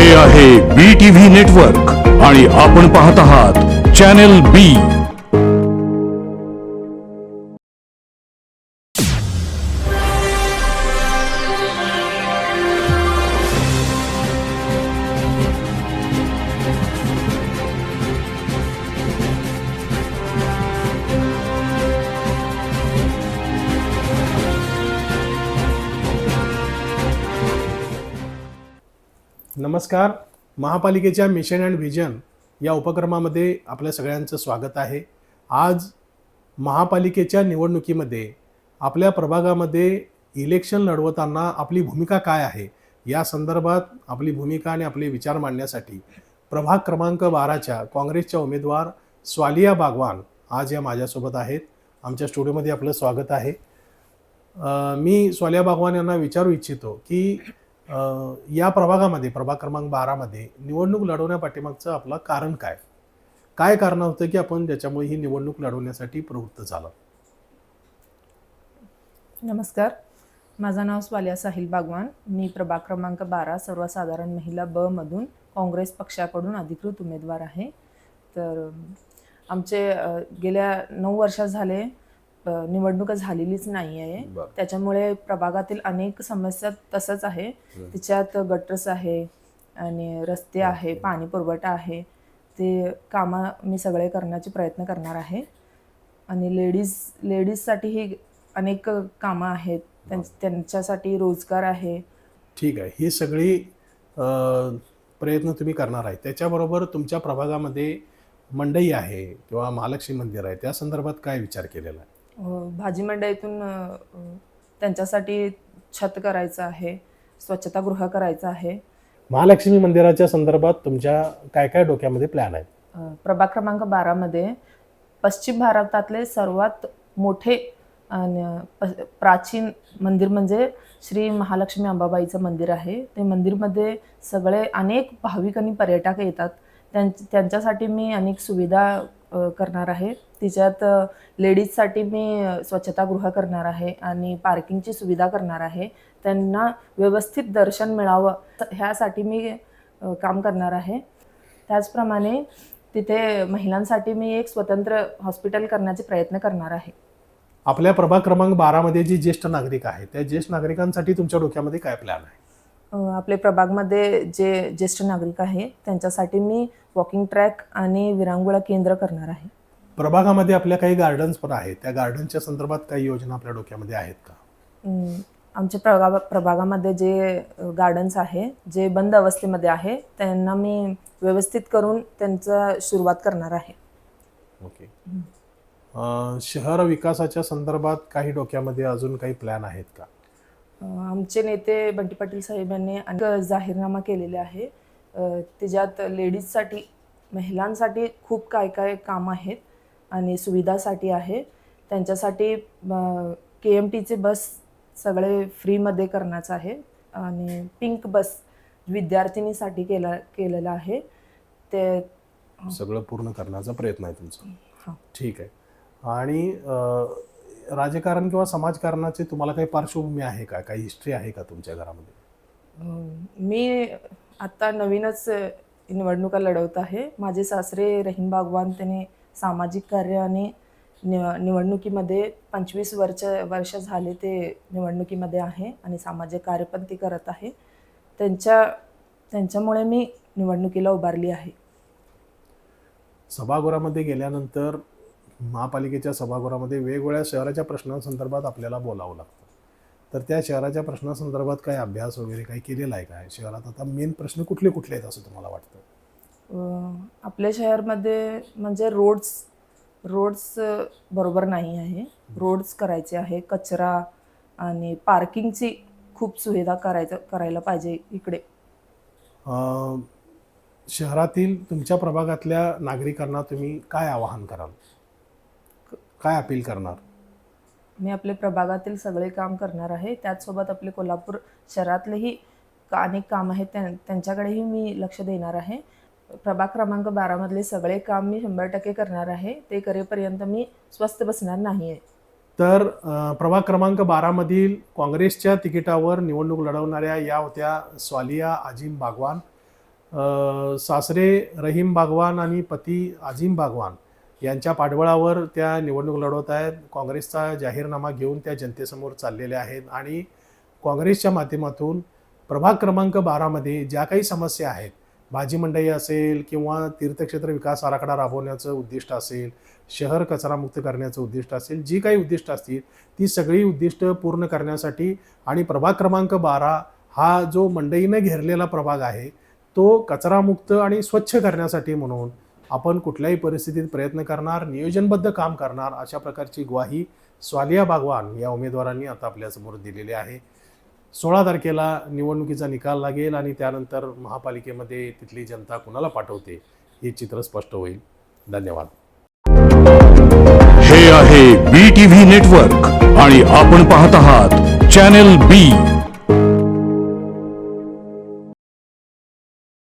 हे आहे बी TV network आणि आपण पाहत आहात चॅनेल बी नमस्कार. महापालिकेच्या मिशन अँड व्हिजन या उपक्रमामध्ये आपल्या सगळ्यांचं स्वागत आहे. आज महापालिकेच्या निवडणुकीमध्ये आपल्या प्रभागामध्ये इलेक्शन लढवताना आपली भूमिका काय आहे? या संदर्भात आपली भूमिका आणि आपले विचार मांडण्यासाठी प्रभाग क्रमांक बाराच्या काँग्रेसच्या उमेदवार स्वालिया बागवान आज या माझ्यासोबत आहेत. आमच्या स्टुडिओमध्ये आपलं स्वागत आहे. मी स्वालिया बागवान यांना विचारू इच्छितो की या प्रभागामध्ये प्रभाग क्रमांक बारामध्ये निवडणूक लढवण्यापाठीमागचं आपलं कारण काय? काय कारण होतं की आपण ज्याच्यामुळे ही निवडणूक लढवण्यासाठी प्रवृत्त झालं? नमस्कार. माझं नाव स्वालिया साहिल बागवान. मी प्रभाग क्रमांक बारा सर्वसाधारण महिला ब मधून काँग्रेस पक्षाकडून अधिकृत उमेदवार आहे. तर आमचे गेल्या नऊ वर्षात झाले निवडणूक झालेलीच नाही आहे त्याच्यामुळे प्रभागातील अनेक समस्या तसंच आहे. त्याच्यात गटर्स आहे आणि रस्ते आहे पाणी पुरवठा आहे. ते कामं मी सगळे करण्याचे प्रयत्न करणार आहे. आणि लेडीज लेडीजसाठीही अनेक कामं आहेत. त्यां- त्यांच्यासाठी रोजगार आहे. ठीक आहे. ही सगळी प्रयत्न तुम्ही करणार आहे. त्याच्याबरोबर तुमच्या प्रभागामध्ये मंडई आहे किंवा महालक्ष्मी मंदिर आहे. त्या संदर्भात काय विचार केलेला आहे? भाजी मंडईतून त्यांच्यासाठी छत करायचं आहे स्वच्छतागृह करायचं आहे. महालक्ष्मी मंदिराच्या संदर्भात तुमच्या काय काय डोक्यामध्ये प्लॅन आहेत? प्रभाग क्रमांक बारामध्ये पश्चिम भारतातले सर्वात मोठे प्राचीन मंदिर म्हणजे श्री महालक्ष्मी अंबाबाईचं मंदिर आहे. ते मंदिरमध्ये सगळे अनेक भाविक आणि पर्यटक येतात. त्यां त्यांच्यासाठी मी अनेक सुविधा करणार आहे. तिच्यात लेडीजसाठी मी स्वच्छतागृह करणार आहे आणि पार्किंगची सुविधा करणार आहे. त्यांना व्यवस्थित दर्शन मिळावं ह्यासाठी मी काम करणार आहे. त्याचप्रमाणे तिथे महिलांसाठी मी एक स्वतंत्र हॉस्पिटल करण्याचे प्रयत्न करणार आहे. आपल्या प्रभाग क्रमांक बारामध्ये जी ज्येष्ठ नागरिक आहेत त्या ज्येष्ठ नागरिकांसाठी तुमच्या डोक्यामध्ये काय प्लॅन आहे? आपले प्रभागमध्ये जे ज्येष्ठ नागरिक आहे त्यांच्यासाठी मी वॉकिंग ट्रॅक आणि विरांगुळा केंद्र करणार आहे. प्रभागामध्ये आपल्या काही गार्डन्स पण आहेत. त्या गार्डनच्या संदर्भात काही योजना आपल्या डोक्यामध्ये आहेत का? आमच्या प्रभागा प्रभागामध्ये जे गार्डन्स आहे जे बंद अवस्थेमध्ये आहे त्यांना मी व्यवस्थित करून त्यांचं सुरुवात करणार आहे. ओके शहर विकासाच्या संदर्भात काही डोक्यामध्ये अजून काही प्लॅन आहेत का? आमचे नेते बंटी पाटील साहेब यांनी अनेक जाहीरनामा केलेले आहे. त्याच्यात लेडीजसाठी महिलांसाठी खूप काय काय कामं आहेत आणि सुविधासाठी आहे. त्यांच्यासाठी के एम टीचे बस सगळे फ्रीमध्ये करण्याचं आहे आणि पिंक बस विद्यार्थिनीसाठी केला केलेलं आहे. ते सगळं पूर्ण करण्याचा प्रयत्न आहे तुमचा. हां. ठीक आहे. आणि राजकारण किंवा समाजकारणाची तुम्हाला काही पार्श्वभूमी आहे का? काही हिस्ट्री आहे का तुमच्या घरामध्ये? मी आत्ता नवीनच निवडणुका लढवत आहे. माझे सासरे रहीम बागवान त्यांनी सामाजिक कार्य आणि निव निवडणुकीमध्ये पंचवीस वर्ष वर्ष झाले ते निवडणुकीमध्ये आहे आणि सामाजिक कार्य पण ते करत आहे. त्यांच्या त्यांच्यामुळे मी निवडणुकीला उभारली आहे. सभागृहामध्ये गेल्यानंतर महापालिकेच्या सभागृहामध्ये वेगवेगळ्या शहराच्या प्रश्नांसंदर्भात आपल्याला बोलावं लागतं. तर त्या शहराच्या प्रश्नासंदर्भात काही अभ्यास वगैरे काही केलेला आहे काय शहरात आता मेन प्रश्न कुठले कुठले आहेत असं तुम्हाला वाटतं? आपल्या शहरमध्ये म्हणजे रोड्स रोड्स बरोबर नाही आहे. रोड्स करायचे आहे कचरा आणि पार्किंगची खूप सुविधा करायचं करायला पाहिजे इकडे. शहरातील तुमच्या प्रभागातल्या नागरिकांना तुम्ही काय आवाहन कराल? काय अपील करणार? मी आपले प्रभागातील सगळे काम करणार आहे. त्याचसोबत आपले कोल्हापूर शहरातलेही अनेक काम आहेत. त्यां त्यांच्याकडेही मी लक्ष देणार आहे. प्रभाग क्रमांक बारामधले सगळे काम मी शंभर टक्के करणार आहे. ते करेपर्यंत मी स्वस्थ बसणार नाही आहे तर प्रभाग क्रमांक बारामधील काँग्रेसच्या तिकिटावर निवडणूक लढवणाऱ्या या होत्या स्वालिया आजिम बागवान सासरे रहीम बागवान आणि पती अझीम बागवान. यांच्या पाठबळावर त्या निवडणूक लढवत आहेत. काँग्रेसचा जाहीरनामा घेऊन त्या जनतेसमोर चाललेल्या आहेत. आणि काँग्रेसच्या माध्यमातून प्रभाग क्रमांक बारामध्ये ज्या काही समस्या आहेत भाजी मंडई असेल किंवा तीर्थक्षेत्र विकास आराखडा राबवण्याचं उद्दिष्ट असेल शहर कचरामुक्त करण्याचं उद्दिष्ट असेल जी काही उद्दिष्ट असतील ती सगळी उद्दिष्ट पूर्ण करण्यासाठी आणि प्रभाग क्रमांक बारा हा जो मंडईनं घेरलेला प्रभाग आहे तो कचरामुक्त आणि स्वच्छ करण्यासाठी म्हणून आपण कुठल्याही परिस्थितीत प्रयत्न करणार नियोजनबद्ध काम करणार अशा प्रकारची ग्वाही स्वालिया बागवान या उमेदवारांनी आता आपल्यासमोर दिलेली आहे. सोळा तारखेला निवडणुकीचा निकाल लागेल आणि त्यानंतर महापालिकेमध्ये तिथली जनता कुणाला पाठवते हे चित्र स्पष्ट होईल. धन्यवाद. हे आहे बी व्ही नेटवर्क आणि आपण पाहत आहात चॅनेल बी